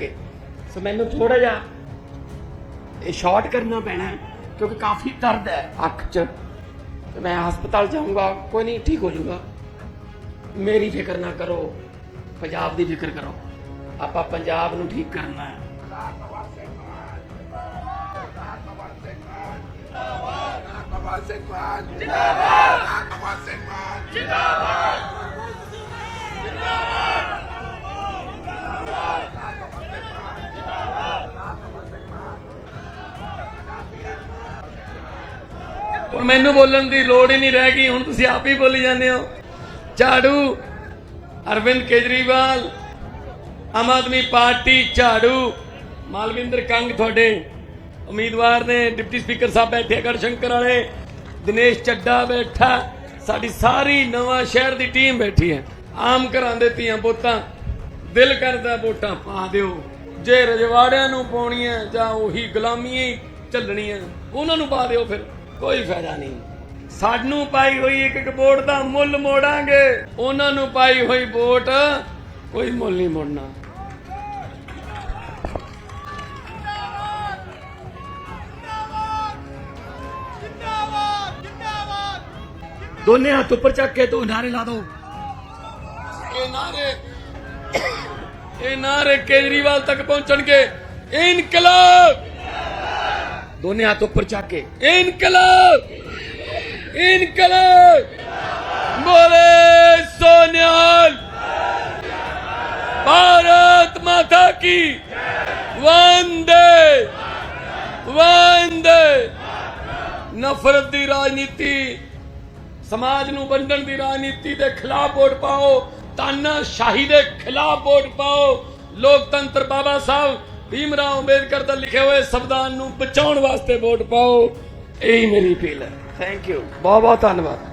ਕੇ ਸੋ ਮੈਨੂੰ ਥੋੜਾ ਜਿਹਾ ਇਹ ਸ਼ਾਰਟ ਕਰਨਾ ਪੈਣਾ ਕਿਉਂਕਿ ਕਾਫੀ ਦਰਦ ਹੈ ਅੱਖ 'ਚ। ਤੇ ਮੈਂ ਹਸਪਤਾਲ ਜਾਊਂਗਾ, ਕੋਈ ਨਹੀਂ, ਠੀਕ ਹੋ ਜਾਊਗਾ। ਮੇਰੀ ਫਿਕਰ ਨਾ ਕਰੋ, ਪੰਜਾਬ ਦੀ ਫਿਕਰ ਕਰੋ। ਆਪਾਂ ਪੰਜਾਬ ਨੂੰ ਠੀਕ ਕਰਨਾ ਹੈ। ਭਗਵਾਨ ਸਿੰਘ ਜਿੰਦਾਬਾਦ! ਹੁਣ ਮੈਨੂੰ ਬੋਲਣ ਦੀ ਲੋੜ ਹੀ ਨਹੀਂ ਰਹਿ ਗਈ, ਹੁਣ ਤੁਸੀਂ ਆਪ ਹੀ ਬੋਲੀ ਜਾਂਦੇ ਹੋ। ਝਾੜੂ, ਅਰਵਿੰਦ ਕੇਜਰੀਵਾਲ, ਆਮ ਆਦਮੀ ਪਾਰਟੀ, ਝਾੜੂ। ਮਾਲਵਿੰਦਰ ਕੰਗ ਤੁਹਾਡੇ ਉਮੀਦਵਾਰ ਨੇ, ਡਿਪਟੀ ਸਪੀਕਰ ਸਾਹਿਬ ਬੈਠੇ ਗੜ ਸ਼ੰਕਰ ਵਾਲੇ। ਦਿਨੇਸ਼ ਚੱਡਾ ਬੈਠਾ, ਸਾਡੀ ਸਾਰੀ ਨਵਾਂ ਸ਼ਹਿਰ ਦੀ ਟੀਮ ਬੈਠੀ ਹੈ। ਆਮ ਘਰਾਂ ਦੇ ਧੀਆਂ ਪੁੱਤਾਂ, ਦਿਲ ਕਰਦਾ ਵੋਟਾਂ ਪਾ ਦਿਓ। ਜੇ ਰਜਵਾੜਿਆਂ ਨੂੰ ਪਾਉਣੀਆਂ, ਜਾਂ ਉਹੀ ਗੁਲਾਮੀਆਂ ਹੀ ਚੱਲਣੀਆਂ ਉਹਨਾਂ ਨੂੰ ਪਾ ਦਿਓ ਫਿਰ। ਕੋਈ ਫਾਇਦਾ ਨਹੀਂ। ਸਾਨੂੰ ਪਾਈ ਹੋਈ ਇੱਕ ਇੱਕ ਵੋਟ ਦਾ ਮੁੱਲ ਮੋੜਾਂਗੇ। ਉਹਨਾਂ ਨੂੰ ਪਾਈ ਹੋਈ ਵੋਟ ਕੋਈ ਮੁੱਲ ਨਹੀਂ ਮੋੜਨਾ। ਦੋਨੇ ਹੱਥ ਉੱਪਰ ਚੱਕ ਕੇ ਤੂੰ ਨਾਰੇ ਲਾ ਦੋ। ਇਹ ਨਾਰੇ ਇਹ ਨਾਰੇ ਕੇਜਰੀਵਾਲ ਤੱਕ ਪਹੁੰਚਣਗੇ। ਇਨਕਲਾਬ! ਦੋਨੇ ਹੱਥ ਉੱਪਰ ਚੱਕ ਕੇ ਇਨਕਲਾਬ ਇਨਕਲਾਬ ਬੋਲੇ ਸੋਨਿਆਲ ਭਾਰਤ ਮਾਤਾ ਕੀ ਵੰਦੇ ਨਫ਼ਰਤ ਦੀ ਰਾਜਨੀਤੀ ਸਮਾਜ ਨੂੰ ਵੰਡਣ ਦੀ ਰਾਜਨੀਤੀ ਦੇ ਖਿਲਾਫ ਵੋਟ ਪਾਓ ਤਾਨਾ ਸ਼ਾਹੀ ਦੇ ਖਿਲਾਫ ਵੋਟ ਪਾਓ ਲੋਕਤੰਤਰ ਬਾਬਾ ਸਾਹਿਬ ਭੀਮ ਰਾਓ ਅੰਬੇਦਕਰ ਦਾ ਲਿਖੇ ਹੋਏ ਸੰਵਿਧਾਨ ਨੂੰ ਬਚਾਉਣ ਵਾਸਤੇ ਵੋਟ ਪਾਓ ਇਹੀ ਮੇਰੀ ਅਪੀਲ ਹੈ। ਥੈਂਕ ਯੂ ਬਹੁਤ ਬਹੁਤ ਧੰਨਵਾਦ।